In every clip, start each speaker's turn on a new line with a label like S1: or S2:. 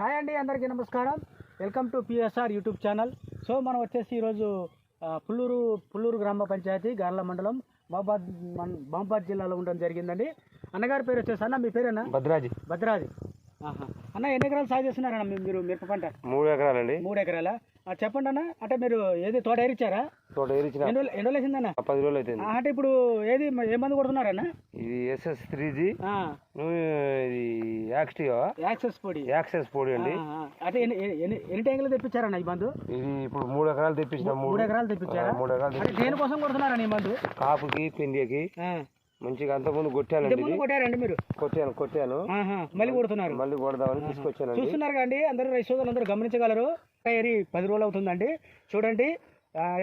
S1: Hi అండి అందరికీ నమస్కారం. Welcome to PSR YouTube channel. So మనం వచ్చేసి ఈరోజు పుల్లూరు పుల్లూరు గ్రామ పంచాయతీ గార్ల మండలం మహబాద్ మహబాద్ జిల్లాలో ఉండడం జరిగిందండి. అన్నగారి పేరు వచ్చేసి అన్న మీ పేరేనా?
S2: భద్రాజీ.
S1: భద్రాజి. అన్న ఎన్ని ఎకరాలు సాగు చేస్తున్నారన్న మీరు మిరప పంట
S2: మూడు ఎకరాలండి.
S1: మూడు ఎకరాల? చెప్పండి అన్న అంటే మీరు ఏది తోట ఏరిచ్చారా?
S2: తోట ఏరిచిన
S1: ఎన్ని రోజులు ఎన్ని రోజులు వేసిందన్న
S2: పది రోజులు
S1: ఆ, అంటే ఇప్పుడు ఏది ఏ మందు కొడుతున్నారన్న?
S2: ఇది ఎస్ఎస్ త్రీ జీ.
S1: ఆ,
S2: ఇది యాక్స్టివ్
S1: యాక్సెస్ పొడి.
S2: యాక్సెస్ పొడి అండి.
S1: అంటే ఎన్ని ఎన్ని ట్యాంకులు తెప్పించారన్న ఈ మందు?
S2: ఇది ఇప్పుడు మూడు ఎకరాలు తెప్పించిన
S1: మూడు. ఎకరాలు తెప్పించారా?
S2: మూడు ఎకరాలు
S1: దేనికోసం కొడుతున్నారన్న ఈ మందు?
S2: కాపుకి పిండికి. మంచిగా అంతకుముందు ఇది.
S1: కొట్టారండి మీరు?
S2: కొట్టాను కొట్టాను.
S1: మళ్ళీ కొడుతున్నారు.
S2: మళ్ళీ కొడదామని తీసుకొచ్చానండి.
S1: చూస్తున్నారు కండి అందరూ రైతు సోదరులు అందరూ గమనించగలరు ఏరి పది రోజులు అవుతుందండి. చూడండి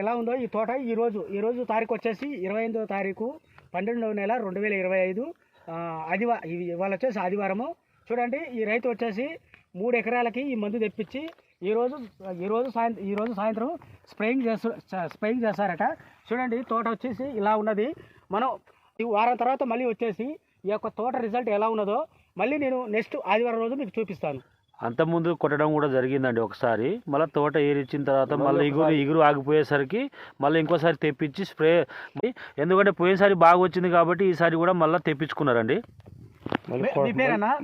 S1: ఎలా ఉందో ఈ తోట ఈ రోజు ఈ రోజు తారీఖు వచ్చేసి ఇరవై ఎనిమిదవ తారీఖు పన్నెండవ నెల రెండు వేల ఇరవై ఐదు. ఆదివా ఇవి ఇవాళ వచ్చేసి ఆదివారము. చూడండి ఈ రైతు వచ్చేసి మూడు ఎకరాలకి ఈ మందు తెప్పించి ఈ రోజు ఈ రోజు సాయంత్రం ఈ రోజు సాయంత్రం స్ప్రేయింగ్ చేస్తూ స్ప్రేయింగ్ చేస్తారట. చూడండి తోట వచ్చేసి ఇలా ఉన్నది. మనం వారం తర్వాత మళ్ళీ వచ్చేసి ఈ యొక్క తోట రిజల్ట్ ఎలా ఉన్నదో మళ్ళీ నేను నెక్స్ట్ ఆదివారం రోజు మీకు చూపిస్తాను.
S3: అంతకుముందు కొట్టడం కూడా జరిగిందండి ఒకసారి. మళ్ళీ తోట ఏరిచ్చిన తర్వాత మళ్ళీ ఇగురు ఇగురు ఆగిపోయేసరికి మళ్ళీ ఇంకోసారి తెప్పించి స్ప్రే ఎందుకంటే పోయినసారి బాగా వచ్చింది కాబట్టి ఈసారి కూడా మళ్ళీ తెప్పించుకున్నారండి?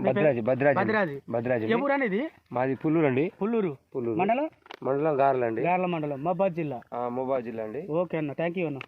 S2: భద్రాజీ భద్రాజీ
S1: భద్రాజీ.
S2: మాది పుల్లూరు అండి.
S1: పుల్లూరు.
S2: పుల్లూరు.
S1: మండలం?
S2: మండలం గార్లండి
S1: గార్ల మండలం మహబాద్ జిల్లా.
S2: మొబైల్ జిల్లా అండి.
S1: ఓకే అన్న థ్యాంక్ యూ అన్న.